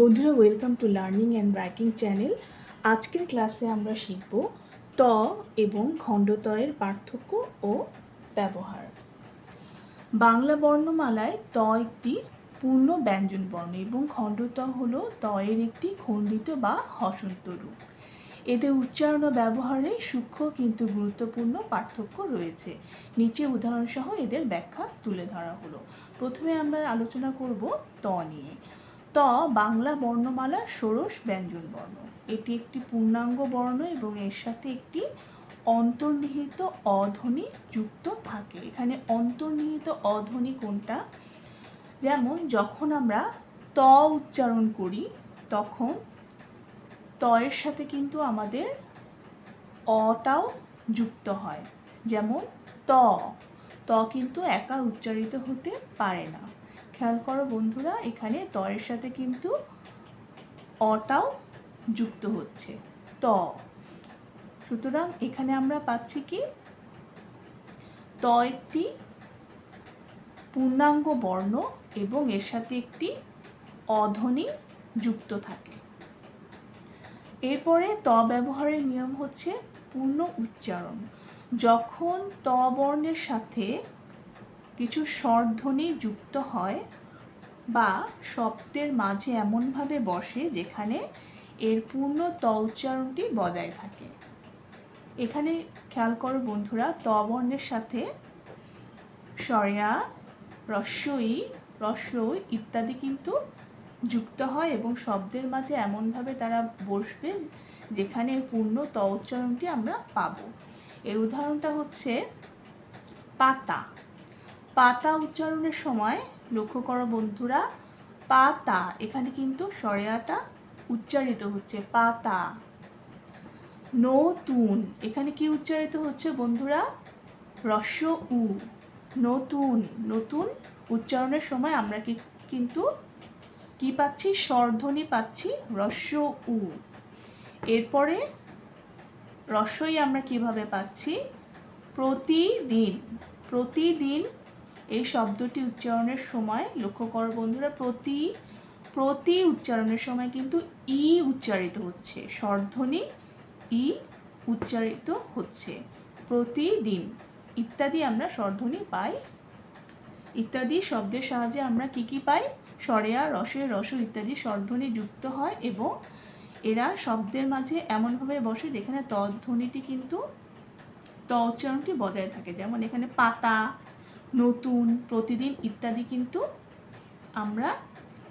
বন্ধুরা welcome to learning and writing channel আজকের ক্লাসে আমরা শিখব ত এবং খণ্ডতয়ের পার্থক্য ও ব্যবহার। বাংলা বর্ণমালায় ত একটি পূর্ণ ব্যঞ্জন বর্ণ এবং খণ্ডত হল তয়ের একটি খণ্ডিত বা হসন্ত রূপ। এতে উচ্চারণ ও ব্যবহারে সূক্ষ্ম কিন্তু গুরুত্বপূর্ণ পার্থক্য রয়েছে। নিচে উদাহরণসহ এদের ব্যাখ্যা তুলে ধরা হলো। প্রথমে আমরা আলোচনা করব ত নিয়ে। ত বাংলা বর্ণমালার ষোড়শ ব্যঞ্জন বর্ণ। এটি একটি পূর্ণাঙ্গ বর্ণ এবং এর সাথে একটি অন্তর্নিহিত অধ্বনি যুক্ত থাকে। এখানে অন্তর্নিহিত অধ্বনি কোনটা? যেমন, যখন আমরা ত উচ্চারণ করি, তখন তয়ের সাথে কিন্তু আমাদের অটাও যুক্ত হয়। যেমন, ত। ত কিন্তু একা উচ্চারিত হতে পারে না। খেয়াল করো বন্ধুরা, এখানে তয়ের সাথে কিন্তু অটাও যুক্ত হচ্ছে। ত। সুতরাং এখানে আমরা পাচ্ছি কি? ত একটি পূর্ণাঙ্গ বর্ণ এবং এর সাথে একটি অধ্বনি যুক্ত থাকে। এরপরে ত ব্যবহারের নিয়ম হচ্ছে পূর্ণ উচ্চারণ। যখন ত বর্ণের সাথে কিছু স্বরধ্বনি যুক্ত হয় বা শব্দের মাঝে এমনভাবে বসে যেখানে এর পূর্ণ ত উচ্চারণটি বজায় থাকে। এখানে খেয়াল করো বন্ধুরা ত বর্ণের সাথে সরেয়া রস্যই রস্যই ইত্যাদি কিন্তু যুক্ত হয় এবং শব্দের মাঝে এমনভাবে তারা বসবে যেখানে পূর্ণ ত উচ্চারণটি আমরা পাবো। এর উদাহরণটা হচ্ছে পাতা। পাতা উচ্চারণের সময় লক্ষ্য করো বন্ধুরা, পাতা, এখানে কিন্তু সরেয়াটা উচ্চারিত হচ্ছে, পাতা। নতুন, এখানে কি উচ্চারিত হচ্ছে বন্ধুরা? রস্য উ, নতুন নতুন উচ্চারণের সময় আমরা কি, কিন্তু কি পাচ্ছি? স্বরধ্বনি পাচ্ছি, রস্য উ। এরপরে রস্যই আমরা কীভাবে পাচ্ছি? প্রতিদিন প্রতিদিন এই শব্দটি উচ্চারণের সময় লক্ষ্য করো বন্ধুরা, প্রতি প্রতি উচ্চারণের সময় কিন্তু ই উচ্চারিত হচ্ছে, স্বরধ্বনি ই উচ্চারিত হচ্ছে, প্রতিদিন ইত্যাদি আমরা স্বরধ্বনি পাই। ইত্যাদি শব্দের সাহায্যে আমরা কি কি পাই? স্বরেয়া, রসে, রস ইত্যাদি স্বরধ্বনি যুক্ত হয় এবং এরা শব্দের মাঝে এমনভাবে বসে যেখানে তধ্বনিটি কিন্তু ত উচ্চারণটি বজায় থাকে। যেমন এখানে পাতা নতুন, প্রতিদিন ইত্যাদি কিন্তু আমরা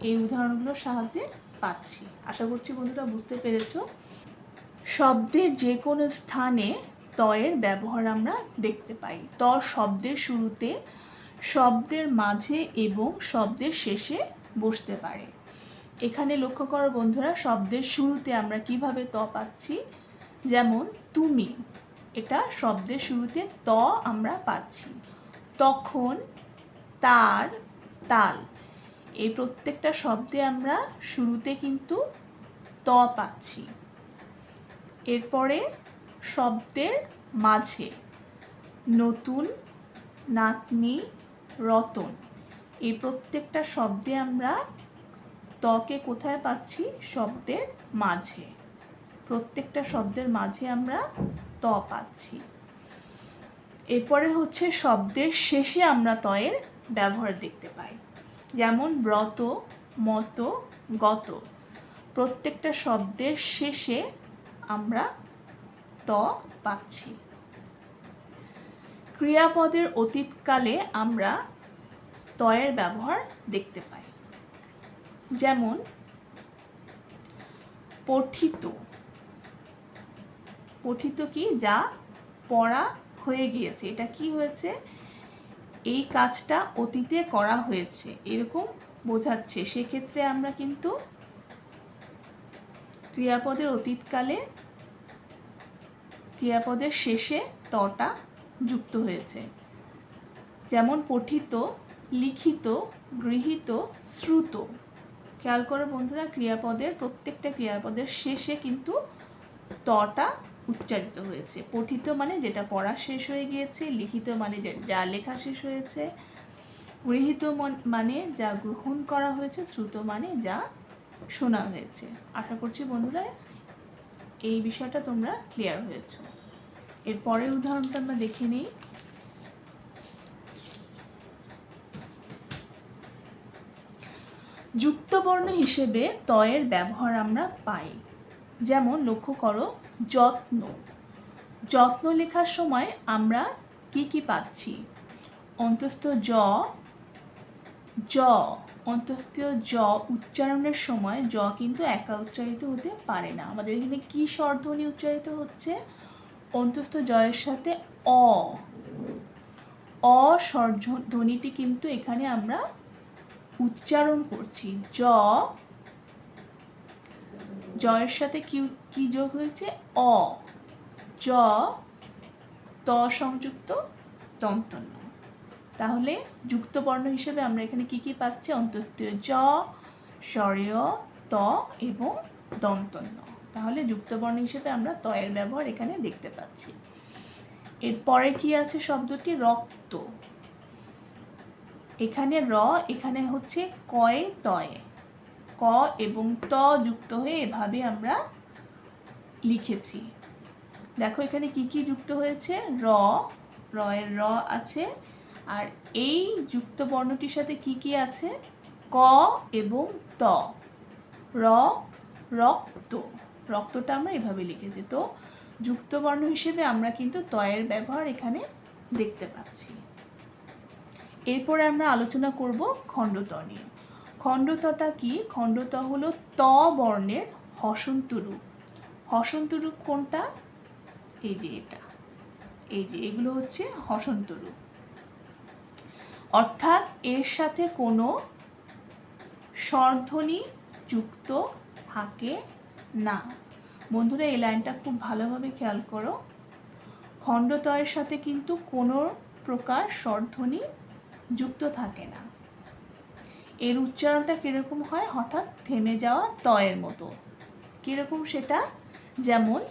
এই উদাহরণগুলোর সাহায্যে পাচ্ছি। আশা করছি বন্ধুরা বুঝতে পেরেছ। শব্দের যে কোনো স্থানে তয়ের ব্যবহার আমরা দেখতে পাই। ত শব্দের শুরুতে, শব্দের মাঝে এবং শব্দের শেষে বসতে পারে। এখানে লক্ষ্য করো বন্ধুরা, শব্দের শুরুতে আমরা কীভাবে ত পাচ্ছি? যেমন, তুমি, এটা শব্দের শুরুতে ত আমরা পাচ্ছি। তখন তার তাল। এই প্রত্যেকটা শব্দে আমরা শুরুতে কিন্তু ত পাচ্ছি। এরপরে শব্দের মাঝে নতুন নাতনি রতন। এই প্রত্যেকটা শব্দে আমরা তকে কোথায় পাচ্ছি? শব্দের মাঝে। প্রত্যেকটা শব্দের মাঝে আমরা ত পাচ্ছি। এরপরে হচ্ছে শব্দের শেষে আমরা তয়ের ব্যবহার দেখতে পাই। যেমন ব্রত, মত, গত। প্রত্যেকটা শব্দের শেষে আমরা ত পাচ্ছি। ক্রিয়াপদের অতীতকালে আমরা তয়ের ব্যবহার দেখতে পাই। যেমন, পঠিত। পঠিত কি? যা পড়া হয়ে গিয়েছে। এটা কি হয়েছে? এই কাজটা অতীতে করা হয়েছে। এরকম বোঝাচ্ছে। সেক্ষেত্রে আমরা কিন্তু ক্রিয়াপদের অতীতকালে ক্রিয়াপদের শেষে তটা যুক্ত হয়েছে। যেমন পঠিত, লিখিত, গৃহীত, শ্রুত। খেয়াল করো বন্ধুরা, ক্রিয়াপদের, প্রত্যেকটা ক্রিয়াপদের শেষে কিন্তু তটা উচ্চারিত হয়েছে। পঠিত মানে যেটা পড়া শেষ হয়ে গিয়েছে, লিখিত মানে যা লেখা শেষ হয়েছে, গৃহীত মানে যা গ্রহণ করা হয়েছে, শ্রুত মানে যা শোনা হয়েছে। আশা করছি বন্ধুরা, এই বিষয়টা তোমরা ক্লিয়ার হয়েছো। এর পরের উদাহরণটা আমরা দেখে নিই। যুক্তবর্ণ হিসেবে তয়ের ব্যবহার আমরা পাই। যেমন লক্ষ্য করো যত্ন। যত্ন লেখার সময় আমরা কি কি পাচ্ছি? অন্তস্থ জ জ, অন্তস্থ জ উচ্চারণের সময় জ কিন্তু একা উচ্চারিত হতে পারে না। আমাদের এখানে কি স্বরধ্বনি উচ্চারিত হচ্ছে? অন্তস্থ জয়ের সাথে অ। অ স্বরধ্বনিটি কিন্তু এখানে আমরা উচ্চারণ করছি। জ, জয়ের সাথে কি কি যোগ হয়েছে? অ। জ, ত সংযুক্ত দন্তন্য তাহলে যুক্ত বর্ণ হিসেবে আমরা এখানে কি কি পাচ্ছি? অন্তস্থীয় জ, স্বরেয় ত এবং দন্তন্য তাহলে যুক্ত বর্ণ হিসেবে আমরা তয়ের ব্যবহার এখানে দেখতে পাচ্ছি। এরপরে কি আছে শব্দটি? রক্ত। এখানে র, এখানে হচ্ছে কয়ে তয়ে। ক এবং ত যুক্ত হয়ে এভাবে আমরা লিখেছি। দেখো এখানে কি কি যুক্ত হয়েছে? র র এর র আছে। আর এই যুক্ত বর্ণটির সাথে কি কি আছে? ক এবং ত। র, রক্ত। রক্তটা আমরা এভাবে লিখেছি। তো যুক্ত বর্ণ হিসেবে আমরা কিন্তু তয়ের ব্যবহার এখানে দেখতে পাচ্ছি। এরপরে আমরা আলোচনা করব খণ্ডত নিয়ে। খণ্ডতটা কি? খণ্ডত হলো ত বর্ণের হসন্ত রূপ। হসন্ত রূপ কোনটা? এই যে এটা। এই যে, এগুলো হচ্ছে হসন্ত রূপ। অর্থাৎ এর সাথে কোনো স্বরধ্বনি যুক্ত থাকে না। বন্ধুরা, এই লাইনটা খুব ভালোভাবে খেয়াল করো। খণ্ডতয়ের সাথে কিন্তু কোনো প্রকার স্বরধ্বনি যুক্ত থাকে না। এর উচ্চারণটা কীরকম হয়? হঠাৎ থেমে যাওয়া তয়ের মতো। কীরকম সেটা? যেমন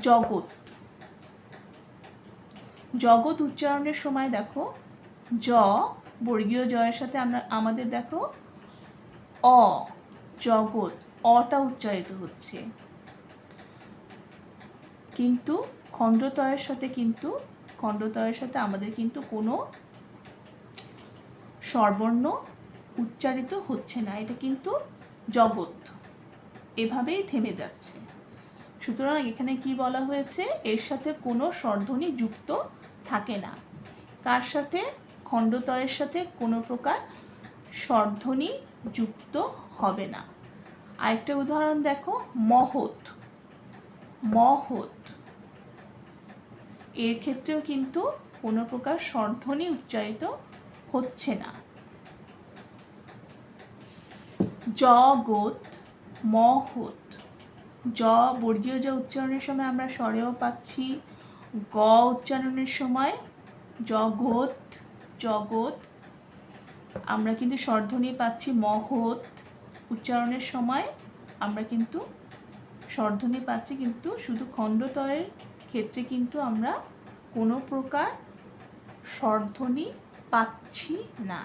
জগৎ। জগৎ উচ্চারণের সময় দেখো, জ বর্গীয় জয়ের সাথে আমরা, আমাদের দেখো, অ, জগৎ, অটা উচ্চারিত হচ্ছে। কিন্তু খণ্ডতয়ের সাথে কিন্তু, খণ্ডতয়ের সাথে আমাদের কিন্তু কোনো স্বরবর্ণ উচ্চারিত হচ্ছে না, এটা কিন্তু জগৎ। এভাবেই থেমে যাচ্ছে। সুতরাং এখানে কি বলা হয়েছে? এর সাথে কোনো স্বরধ্বনি যুক্ত থাকে না। কার সাথে? খণ্ডতয়ের সাথে কোনো প্রকার স্বরধ্বনি যুক্ত হবে না। আরেকটা উদাহরণ দেখো, মহৎ। মহৎ। এর ক্ষেত্রেও কিন্তু কোনো প্রকার স্বরধ্বনি উচ্চারিত হচ্ছে না। জগৎ মহৎ। জ, বর্গীয় জ উচ্চারণের সময় আমরা স্বরেও পাচ্ছি, গ উচ্চারণের সময় জগৎ জগৎ। আমরা কিন্তু স্বরধ্বনি পাচ্ছি, মহৎ। উচ্চারণের সময় আমরা কিন্তু স্বরধ্বনি পাচ্ছি, কিন্তু শুধু খণ্ডতয়ের ক্ষেত্রে কিন্তু আমরা কোনো প্রকার স্বরধ্বনি পাচ্ছি না।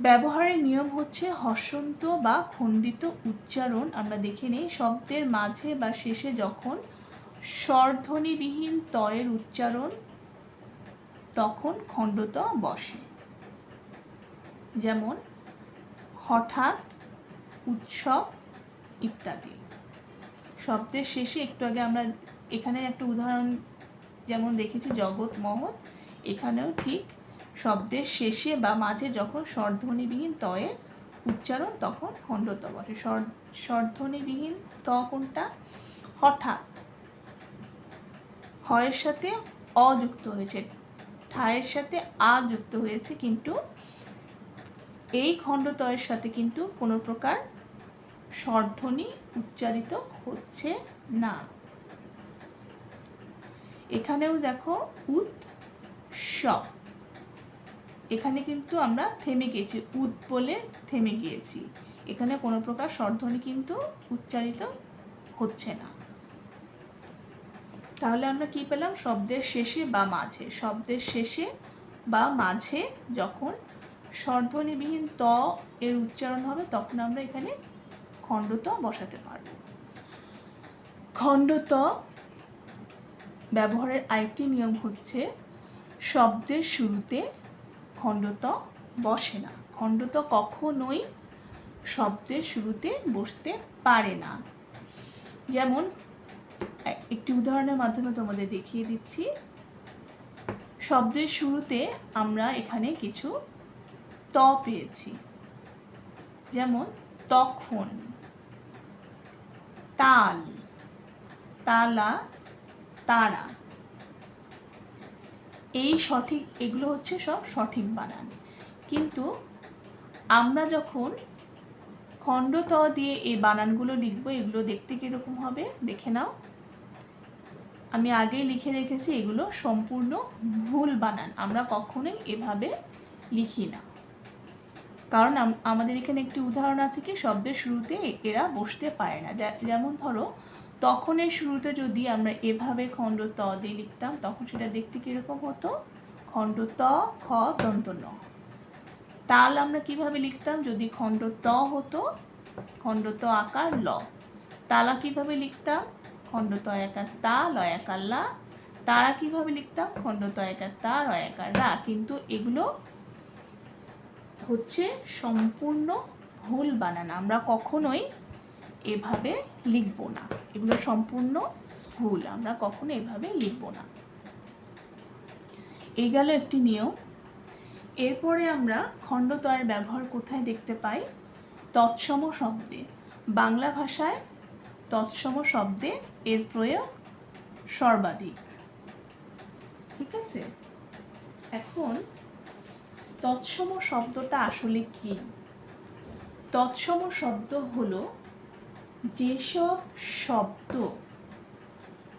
ব্যবহারের নিয়ম হচ্ছে হসন্ত বা খণ্ডিত উচ্চারণ। আমরা দেখে নিই, শব্দের মাঝে বা শেষে যখন স্বরধ্বনিবিহীন তয়ের উচ্চারণ, তখন খণ্ডত বসে। যেমন, হঠাৎ, উৎসব ইত্যাদি। শব্দের শেষে একটু আগে আমরা এখানে একটা উদাহরণ যেমন দেখেছি, জগৎ মহৎ, এখানেও ঠিক শব্দের শেষে বা মাঝে যখন স্বরধ্বনিবিহীন তয়ের উচ্চারণ, তখন খণ্ডত বসে স্বর, স্বরধ্বনিবিহীন ত কোনটা? হঠাৎ। হয়ের সাথে অযুক্ত হয়েছে। ঠায়ের সাথে আ যুক্ত হয়েছে কিন্তু এই খণ্ডতয়ের সাথে কিন্তু কোনো প্রকার স্বরধ্বনি উচ্চারিত হচ্ছে না। এখানেও দেখো উৎসব এখানে কিন্তু আমরা থেমে গিয়েছি, উদ বলে থেমে গিয়েছি। এখানে কোনো প্রকার স্বরধ্বনি কিন্তু উচ্চারিত হচ্ছে না। তাহলে আমরা কি পেলাম? শব্দের শেষে বা মাঝে। শব্দের শেষে বা মাঝে যখন স্বরধ্বনিবিহীন ত এর উচ্চারণ হবে, তখন আমরা এখানে খণ্ডত বসাতে পারব। খণ্ডত ব্যবহারের আরেকটি নিয়ম হচ্ছে, শব্দের শুরুতে খণ্ডত বসে না। খণ্ডত কখনোই শব্দের শুরুতে বসতে পারে না। যেমন, একটি উদাহরণের মাধ্যমে তোমাদের দেখিয়ে দিচ্ছি। শব্দের শুরুতে আমরা এখানে কিছু ত পেয়েছি। যেমন, তখন, তাল, তালা, তারা। এই সঠিক, এগুলো হচ্ছে সব সঠিক বানান। কিন্তু আমরা যখন খণ্ড ত দিয়ে এই বানানগুলো লিখব, এগুলো দেখতে কীরকম হবে? দেখে নাও। আমি আগেই লিখে রেখেছি, এগুলো সম্পূর্ণ ভুল বানান। আমরা কখনোই এভাবে লিখি না। কারণ আমাদের এখানে একটি উদাহরণ আছে কি? শব্দের শুরুতে এরা বসতে পারে না। যেমন ধরো তখনের শুরুতে যদি আমরা এভাবে খণ্ড ত দিয়ে লিখতাম, তখন সেটা দেখতে কীরকম হতো? খণ্ড ত, খ দন্ত ন তাল আমরা কীভাবে লিখতাম? যদি খণ্ড ত হতো, খণ্ড ত আকার ল। তালা কীভাবে লিখতাম? খণ্ড ত একার তা, ল একার লা। তারা কীভাবে লিখতাম? খণ্ড ত একার তা, র একার রা। কিন্তু এগুলো হচ্ছে সম্পূর্ণ ভুল বানান। আমরা কখনোই এভাবে লিখব না। এগুলো সম্পূর্ণ ভুল, আমরা কখনো এভাবে লিখব না। এই গেল একটি নিয়ম। এরপরে আমরা খণ্ডতয়ের ব্যবহার কোথায় দেখতে পাই? তৎসম শব্দে। বাংলা ভাষায় তৎসম শব্দে এর প্রয়োগ সর্বাধিক। ঠিক আছে? এখন তৎসম শব্দটা আসলে কি? তৎসম শব্দ হলো যেসব শব্দ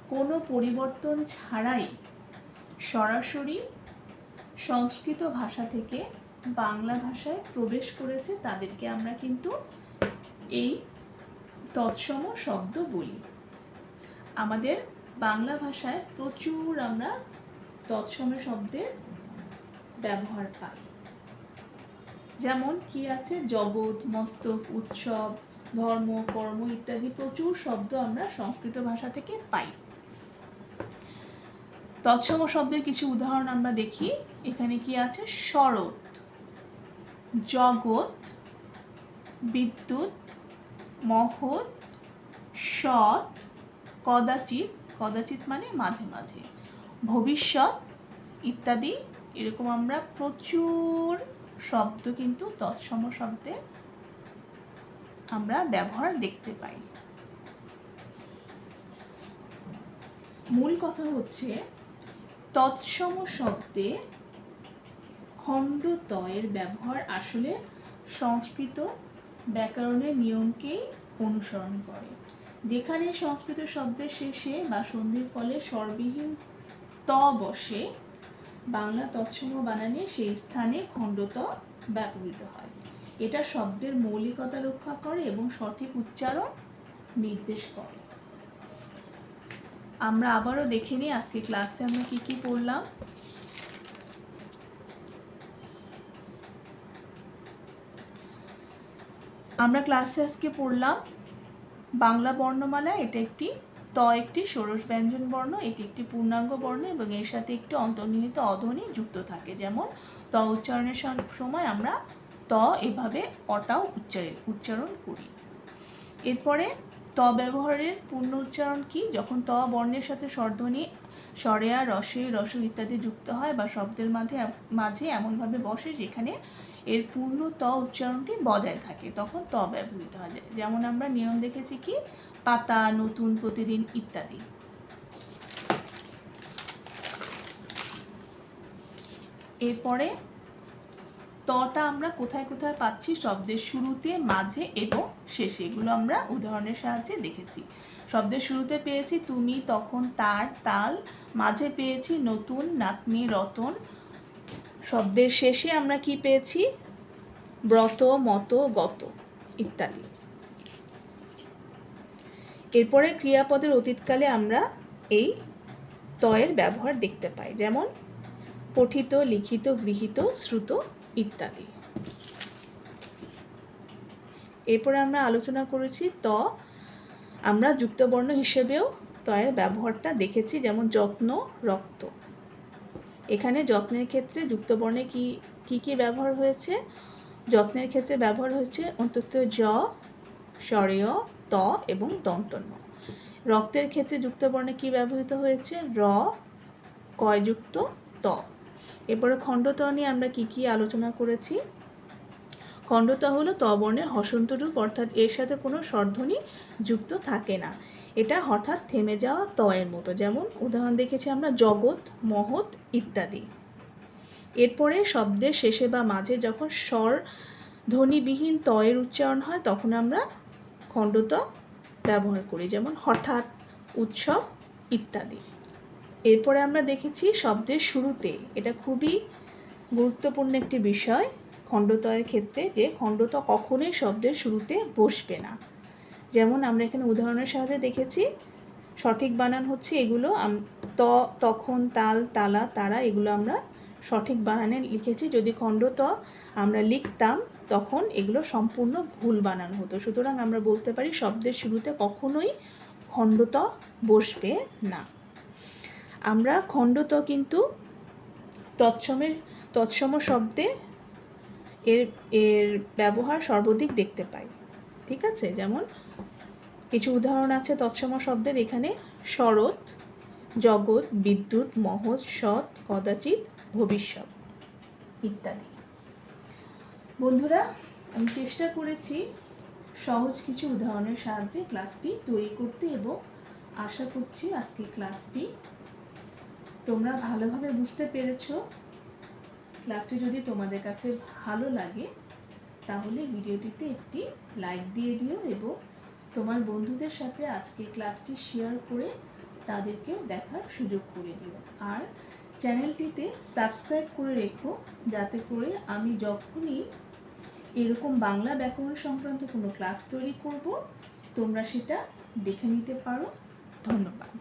কোনো পরিবর্তন ছাড়াই সরাসরি সংস্কৃত ভাষা থেকে বাংলা ভাষায় প্রবেশ করেছে, তাদেরকে আমরা কিন্তু এই তৎসম শব্দ বলি। আমাদের বাংলা ভাষায় প্রচুর আমরা তৎসম শব্দের ব্যবহার পাই। যেমন কি আছে? জগৎ, মস্তক, উৎসব ধর্ম, কর্ম ইত্যাদি প্রচুর শব্দ আমরা সংস্কৃত ভাষা থেকে পাই। তৎসম শব্দের কিছু উদাহরণ আমরা দেখি। এখানে কি আছে? শরৎ, জগৎ, বিদ্যুৎ, মহৎ, সৎ, কদাচিৎ কদাচিৎ মানে মাঝে মাঝে, ভবিষ্যৎ ইত্যাদি। এরকম আমরা প্রচুর শব্দ কিন্তু তৎসম শব্দে আমরা ব্যবহার দেখতে পাই। মূল কথা হচ্ছে, তৎসম শব্দে খণ্ডতয়ের ব্যবহার আসলে সংস্কৃত ব্যাকরণের নিয়মকেই অনুসরণ করে। যেখানে সংস্কৃত শব্দের শেষে বা সন্ধির ফলে স্বরবিহীন ত বসে, বাংলা তৎসম বানানে সেই স্থানে খণ্ডত ব্যবহৃত হয়। এটা শব্দের মৌলিকতা রক্ষা করে এবং সঠিক উচ্চারণ নির্দেশ করে। আমরা আবারও দেখে নিই আজকে ক্লাসে আমরা কি কি পড়লাম। আমরা ক্লাসে আজকে পড়লাম বাংলা বর্ণমালা, এটা একটি ত, একটি ষোড়শ ব্যঞ্জন বর্ণ, এটি একটি পূর্ণাঙ্গ বর্ণ এবং এর সাথে একটি অন্তর্নিহিত অধ্বনি যুক্ত থাকে। যেমন, ত উচ্চারণের সময় আমরা ত এভাবে অটাও উচ্চারণ উচ্চারণ করি। এরপরে ত ব্যবহারের পূর্ণ উচ্চারণ কি? যখন ত বর্ণের সাথে স্বরধ্বনি, স্বরেয়া, রসে রস ইত্যাদি যুক্ত হয় বা শব্দের মাঝে মাঝে এমনভাবে বসে যেখানে এর পূর্ণ ত উচ্চারণটি বজায় থাকে, তখন ত ব্যবহৃত হয়। যেমন আমরা নিয়ম দেখেছি কি? পাতা, নতুন, প্রতিদিন ইত্যাদি। এরপরে তটা আমরা কোথায় কোথায় পাচ্ছি শব্দের শুরুতে, মাঝে এবং শেষে। এগুলো আমরা উদাহরণের সাহায্যে দেখেছি। শব্দের শুরুতে পেয়েছি তুমি, তখন তার, তাল। মাঝে পেয়েছি নতুন, নাতনি, রতন। শব্দের শেষে আমরা কি পেয়েছি? ব্রত, মত, গত ইত্যাদি। এরপরে ক্রিয়াপদের অতীতকালে আমরা এই তয়ের ব্যবহার দেখতে পাই। যেমন, পঠিত, লিখিত, গৃহীত, শ্রুত ইত্যাদি। এরপরে আমরা আলোচনা করেছি ত। আমরা যুক্তবর্ণ হিসেবেও তয়ের ব্যবহারটা দেখেছি, যেমন যত্ন, রক্ত। এখানে যত্নের ক্ষেত্রে যুক্তবর্ণে কি কি কি ব্যবহার হয়েছে? যত্নের ক্ষেত্রে ব্যবহার হয়েছে অন্তত জ স্বরেয়, ত এবং দন্তন্য। রক্তের ক্ষেত্রে যুক্তবর্ণে কি ব্যবহৃত হয়েছে? র, কয়যুক্ত, ত। এরপরে খণ্ডত নিয়ে আমরা কি কি আলোচনা করেছি? খণ্ডত হলো ত বর্ণের হসন্ত রূপ, অর্থাৎ এর সাথে কোনো স্বরধ্বনি যুক্ত থাকে না। এটা হঠাৎ থেমে যাওয়া তয়ের মতো, যেমন উদাহরণ দেখেছি আমরা, জগৎ, মহৎ ইত্যাদি। এরপরে শব্দের শেষে বা মাঝে যখন স্বর ধ্বনিবিহীন তয়ের উচ্চারণ হয়, তখন আমরা খণ্ডত ব্যবহার করি, যেমন হঠাৎ, উৎসব ইত্যাদি। এরপরে আমরা দেখেছি শব্দের শুরুতে। এটা খুবই গুরুত্বপূর্ণ একটি বিষয় খণ্ডতয়ের ক্ষেত্রে যে খণ্ডত কখনোই শব্দের শুরুতে বসবে না। যেমন আমরা এখানে উদাহরণের সাহায্যে দেখেছি, সঠিক বানান হচ্ছে এগুলো ত, তখন, তাল, তালা, তারা এগুলো আমরা সঠিক বানানে লিখেছি। যদি খণ্ডত আমরা লিখতাম, তখন এগুলো সম্পূর্ণ ভুল বানান হতো। সুতরাং আমরা বলতে পারি শব্দের শুরুতে কখনোই খণ্ডত বসবে না। আমরা খণ্ডত কিন্তু তৎসমের, তৎসম শব্দে এর এর ব্যবহার সর্বাধিক দেখতে পাই। ঠিক আছে? যেমন কিছু উদাহরণ আছে তৎসম শব্দের। এখানে শরৎ, জগৎ, বিদ্যুৎ, মহৎ, সৎ, কদাচিৎ, ভবিষ্যৎ ইত্যাদি। বন্ধুরা, আমি চেষ্টা করেছি সহজ কিছু উদাহরণের সাহায্যে ক্লাসটি তৈরি করতে এবং আশা করছি আজকে ক্লাসটি তোমরা ভালোভাবে বুঝতে পেরেছ? ক্লাসটি যদি তোমাদের কাছে ভালো লাগে, তাহলে ভিডিওটিতে একটি লাইক দিয়ে দিও এবং তোমার বন্ধুদের সাথে আজকে ক্লাসটি শেয়ার করে তাদেরকেও দেখার সুযোগ করে দিও। আর চ্যানেলটিতে সাবস্ক্রাইব করে রেখো, যাতে করে আমি যখনই এরকম বাংলা ব্যাকরণ সংক্রান্ত কোনো ক্লাস তৈরি করব, তোমরা সেটা দেখে নিতে পারো। ধন্যবাদ।